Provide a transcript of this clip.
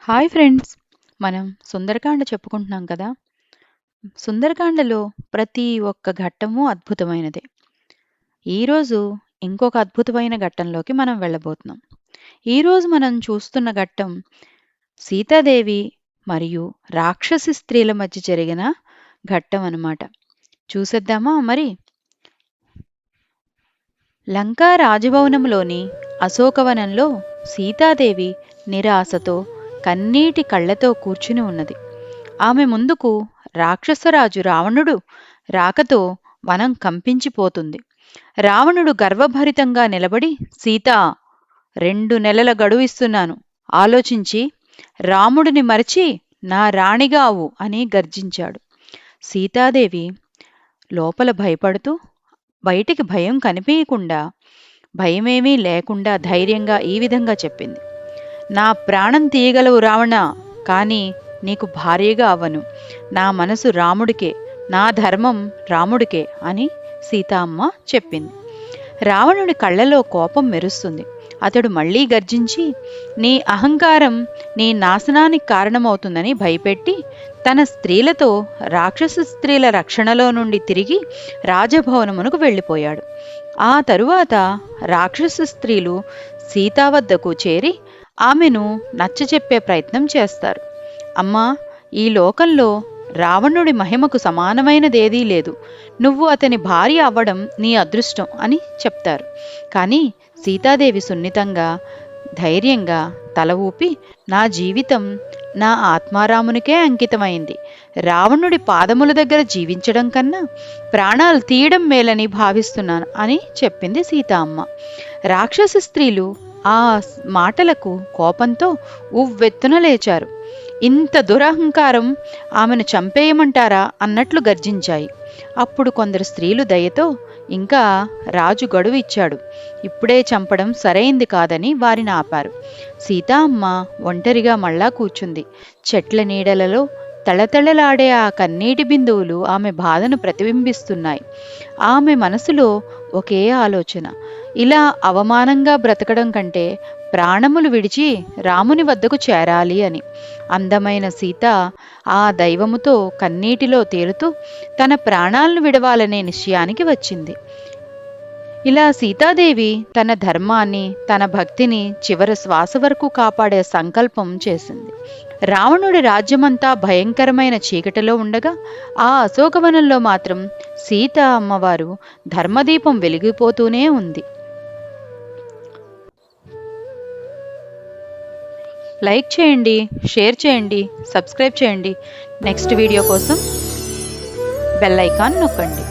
Hi friends. మనం సుందరకాండ చెప్పుకుంటున్నాం కదా? సుందరకాండలో ప్రతి ఒక్క ఘట్టము అద్భుతమైనదే. ఈరోజు ఇంకొక అద్భుతమైన ఘట్టంలోకి మనం వెళ్ళబోతున్నాం. ఈరోజు మనం చూస్తున్న ఘట్టం సీతాదేవి మరియు రాక్షసి స్త్రీల మధ్య జరిగిన ఘట్టం అన్నమాట. చూసేద్దామా మరి? లంకా రాజభవనంలోని అశోకవనంలో సీతాదేవి నిరాశతో కన్నీటి కళ్ళతో కూర్చుని ఉన్నది. ఆమె ముందుకు రాక్షసరాజు రావణుడు రాకతో వనం కంపించిపోతుంది. రావణుడు గర్వభరితంగా నిలబడి సీత రెండు నెలల గడువు ఇస్తున్నాను ఆలోచించి రాముడిని మరిచి నా రాణిగావు అని గర్జించాడు. సీతాదేవి లోపల భయపడుతూ బయటికి భయం కనిపించకుండా భయమేమీ లేకుండా ధైర్యంగా ఈ విధంగా చెప్పింది. నా ప్రాణం తీయగలవు రావణ కానీ నీకు భార్యగా అవ్వను నా మనసు రాముడికే నా ధర్మం రాముడికే అని సీతామ్మ చెప్పింది. రావణుడి కళ్ళలో కోపం మెరుస్తుంది. అతడు మళ్ళీ గర్జించి నీ అహంకారం నీ నాశనానికి కారణమవుతుందని భయపెట్టి తన స్త్రీలతో రాక్షస స్త్రీల రక్షణలో నుండి తిరిగి రాజభవనమునకు వెళ్ళిపోయాడు. ఆ తరువాత రాక్షస స్త్రీలు సీతా వద్దకు చేరి ఆమెను నచ్చచెప్పే ప్రయత్నం చేస్తారు. అమ్మా ఈ లోకంలో రావణుడి మహిమకు సమానమైనదేదీ లేదు. నువ్వు అతని భార్య అవ్వడం నీ అదృష్టం అని చెప్తారు. కానీ సీతాదేవి సున్నితంగా ధైర్యంగా తల ఊపి నా జీవితం నా ఆత్మారామునికే అంకితమైంది. రావణుడి పాదముల దగ్గర జీవించడం కన్నా ప్రాణాలు తీయడం మేలని భావిస్తున్నాను అని చెప్పింది సీతా అమ్మ రాక్షస స్త్రీలు ఆ మాటలకు కోపంతో ఉవ్వెత్తున లేచారు. ఇంత దురహంకారం ఆమెను చంపేయమంటారా అన్నట్లు గర్జించాయి. అప్పుడు కొందరు స్త్రీలు దయతో ఇంకా రాజు గడువు ఇచ్చాడు. ఇప్పుడే చంపడం సరైంది కాదని వారిని ఆపారు. సీతా అమ్మ ఒంటరిగా మళ్ళా కూర్చుంది. చెట్ల నీడలలో తళతళలాడే ఆ కన్నీటి బిందువులు ఆమె బాధను ప్రతిబింబిస్తున్నాయి. ఆమె మనసులో ఒకే ఆలోచన. ఇలా అవమానంగా బ్రతకడం కంటే ప్రాణములు విడిచి రాముని వద్దకు చేరాలి అని. అందమైన సీత ఆ దైవముతో కన్నీటిలో తేలుతూ తన ప్రాణాలను విడవాలనే నిశ్చయానికి వచ్చింది. ఇలా సీతాదేవి తన ధర్మాన్ని తన భక్తిని చివరి శ్వాస వరకు కాపాడే సంకల్పం చేసింది. రావణుడి రాజ్యమంతా భయంకరమైన చీకటిలో ఉండగా ఆ అశోకవనంలో మాత్రం సీత అమ్మవారు ధర్మదీపం వెలిగిపోతూనే ఉంది. లైక్ చేయండి షేర్ చేయండి సబ్స్క్రైబ్ చేయండి. నెక్స్ట్ వీడియో కోసం బెల్ ఐకాన్ నొక్కండి.